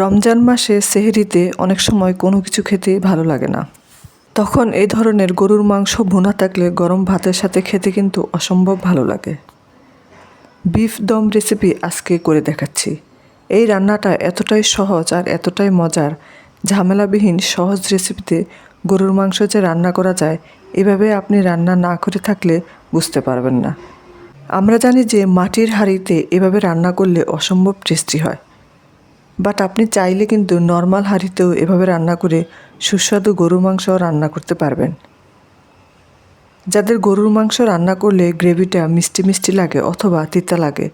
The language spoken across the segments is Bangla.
রমজান মাসে সেহরিতে অনেক সময় কোনো কিছু খেতে ভালো লাগে না। তখন এই ধরনের গরুর মাংস ভুনা থাকলে গরম ভাতের সাথে খেতে কিন্তু অসম্ভব ভালো লাগে। বিফ দম রেসিপি আজকে করে দেখাচ্ছি। এই রান্নাটা এতটাই সহজ আর এতটাই মজার, ঝামেলাবিহীন, সহজ রেসিপিতে গরুর মাংস যে রান্না করা যায়, এভাবে আপনি রান্না না করে থাকলে বুঝতে পারবেন না। আমরা জানি যে মাটির হাঁড়িতে এভাবে রান্না করলে অসম্ভব টেস্টি হয়। বাট আপনি চাইলে কিন্তু নর্মাল হাঁড়িতেও এভাবে রান্না করে সুস্বাদু গরুর মাংস রান্না করতে পারবেন। যাদের গরুর মাংস রান্না করলে গ্রেভিটা মিষ্টি মিষ্টি লাগে অথবা তিতা লাগে,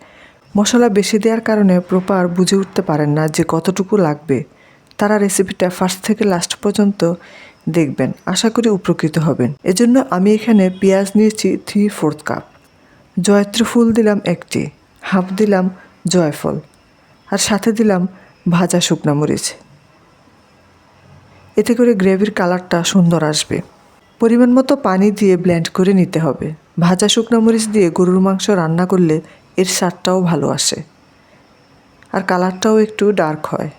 মশলা বেশি দেওয়ার কারণে প্রপার বুঝে উঠতে পারেন না যে কতটুকু লাগবে। তারা রেসিপিটা ফার্স্ট থেকে লাস্ট পর্যন্ত দেখবেন, আশা করি উপকৃত হবেন। এজন্য আমি এখানে পেঁয়াজ নিয়েছি থ্রি ফোর্থ কাপ জয়ত্রী ফুল দিলাম একটি, হাফ দিলাম জয়ফল। আর সাথে দিলাম ভাজা শুকনা মরিচ। এতে করে গ্রেভির কালারটা সুন্দর আসবে। পরিমাণ মতো পানি দিয়ে ব্লেন্ড করে নিতে হবে। ভাজা শুকনো মরিচ দিয়ে গরুর মাংস রান্না করলে এর স্বাদটাও ভালো আসে। আর কালারটাও একটু ডার্ক হয়।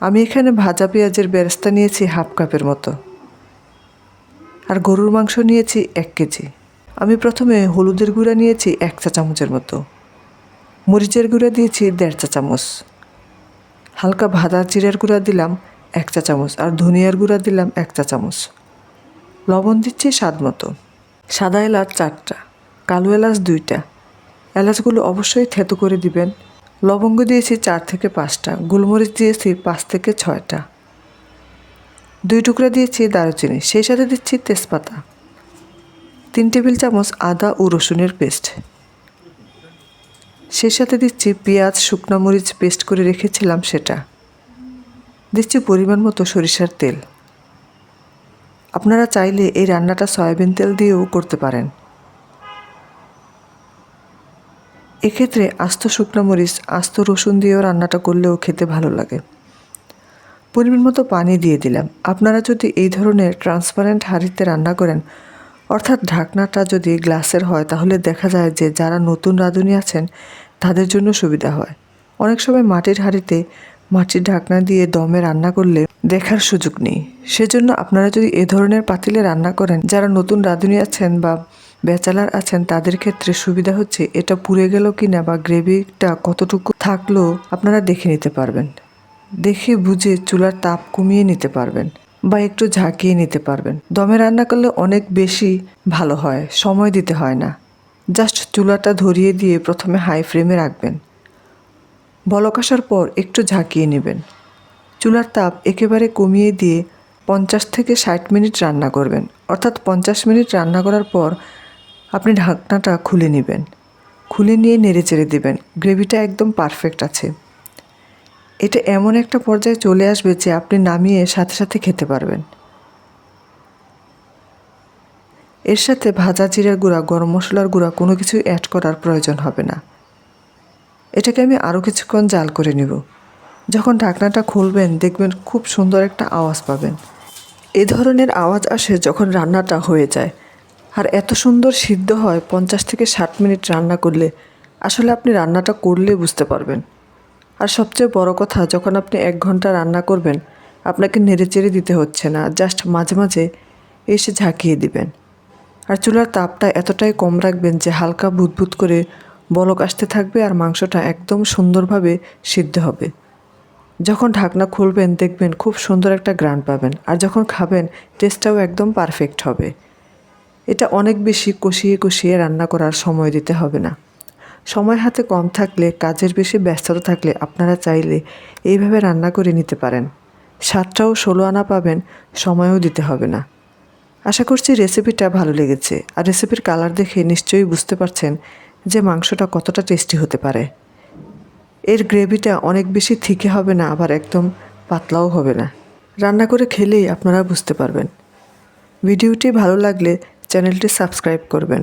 আমি এখানে ভাজা পেঁয়াজের বেরেস্তা নিয়েছি হাফ কাপের মতো। আর গরুর মাংস নিয়েছি এক কেজি। আমি প্রথমে হলুদের গুঁড়া নিয়েছি এক চা চামচের মতো। মরিচের গুঁড়া দিয়েছি দেড় চা চামচ। হালকা ভাজা জিরার গুঁড়া দিলাম এক চা চামচ আর ধনিয়ার গুঁড়া দিলাম এক চা চামচ। লবণ দিচ্ছি স্বাদ মতো। সাদা এলাচ চারটা, কালো এলাচ দুইটা। এলাচগুলো অবশ্যই থেতো করে দিবেন। লবঙ্গ দিয়েছি চার থেকে পাঁচটা, গোলমরিচ দিয়েছি পাঁচ থেকে ছয়টা। দুই টুকরা দিয়েছি দারুচিনি, সেই সাথে দিচ্ছি তেজপাতা। তিন টেবিল চামচ আদা ও রসুনের পেস্ট। সেই সাথে দিচ্ছি পেঁয়াজ, শুকনো মরিচ পেস্ট করে রেখেছিলাম সেটা। দিচ্ছি পরিমাণ মতো সরিষার তেল। আপনারা চাইলে এই রান্নাটা সয়াবিন তেল দিয়েও করতে পারেন। এক্ষেত্রে আস্ত শুকনো মরিচ, আস্ত রসুন দিয়েও রান্নাটা করলেও খেতে ভালো লাগে। পরিমাণ মতো পানি দিয়ে দিলাম। আপনারা যদি এই ধরনের ট্রান্সপারেন্ট হাঁড়িতে রান্না করেন অর্থাৎ ঢাকনাটা যদি গ্লাসের হয়, তাহলে দেখা যায় যে যারা নতুন রাঁধুনি আছেন, তাদের জন্য সুবিধা হয়। অনেক সময় মাটির হাঁড়িতে মাটির ঢাকনা দিয়ে দমে রান্না করলে দেখার সুযোগ নেই। সেজন্য আপনারা যদি এ ধরনের পাতিলে রান্না করেন, যারা নতুন রাঁধুনি আছেন বা ব্যাচেলার আছেন, তাদের ক্ষেত্রে সুবিধা হচ্ছে এটা পুড়ে গেল কি না বা গ্রেভিটা কতটুকু থাকল, আপনারা দেখে নিতে পারবেন। দেখে বুঝে চুলার তাপ কমিয়ে নিতে পারবেন। বা একটু ঝাঁকিয়ে নিতে পারবেন। দমে রান্না করলে অনেক বেশি ভালো হয়, সময় দিতে হয় না। জাস্ট চুলাটা ধরিয়ে দিয়ে প্রথমে হাই ফ্লেমে রাখবেন। বলক আসার পর একটু ঝাঁকিয়ে নেবেন। চুলার তাপ একেবারে কমিয়ে দিয়ে পঞ্চাশ থেকে ষাট মিনিট রান্না করবেন। অর্থাৎ পঞ্চাশ মিনিট রান্না করার পর আপনি ঢাকনাটা খুলে নেবেন। খুলে নিয়ে নেড়ে চেড়ে দেবেন। গ্রেভিটা একদম পারফেক্ট আছে। এটা এমন একটা পর্যায়ে চলে আসবে যে আপনি নামিয়ে সাথে সাথে খেতে পারবেন। এর সাথে ভাজা জিরার গুঁড়া, গরম মশলার গুঁড়া কোনো কিছু অ্যাড করার প্রয়োজন হবে না। এটাকে আমি আরও কিছুক্ষণ জাল করে নেব। যখন ঢাকনাটা খুলবেন, দেখবেন খুব সুন্দর একটা আওয়াজ পাবেন। এ ধরনের আওয়াজ আসে যখন রান্নাটা হয়ে যায়। আর এত সুন্দর সিদ্ধ হয়, পঞ্চাশ থেকে ষাট মিনিট রান্না করলে। আসলে আপনি রান্নাটা করলে বুঝতে পারবেন। আর সবচেয়ে বড় কথা, যখন আপনি এক ঘণ্টা রান্না করবেন, আপনাকে নেড়েচেড়ে দিতে হচ্ছে না, জাস্ট মাঝে মাঝে এসে ঝাঁকিয়ে দিবেন। আর চুলার তাপটা এতটাই কম রাখবেন যে হালকা বুদবুদ করে বলক আসতে থাকবে আর মাংসটা একদম সুন্দরভাবে সিদ্ধ হবে। যখন ঢাকনা খুলবেন, দেখবেন খুব সুন্দর একটা গ্রান পাবেন আর যখন খাবেন টেস্টটাও একদম পারফেক্ট হবে। এটা অনেক বেশি কষিয়ে কষিয়ে রান্না করার সময় দিতে হবে না। সময় হাতে কম থাকলে, কাজের বেশি ব্যস্ততা থাকলে আপনারা চাইলে এইভাবে রান্না করে নিতে পারেন। স্বাদটাও ষোলো আনা পাবেন, সময়ও দিতে হবে না। আশা করছি রেসিপিটা ভালো লেগেছে। আর রেসিপির কালার দেখে নিশ্চয়ই বুঝতে পারছেন যে মাংসটা কতটা টেস্টি হতে পারে। এর গ্রেভিটা অনেক বেশি থিকে হবে না, আবার একদম পাতলাও হবে না। রান্না করে খেলেই আপনারা বুঝতে পারবেন। ভিডিওটি ভালো লাগলে চ্যানেলটি সাবস্ক্রাইব করবেন।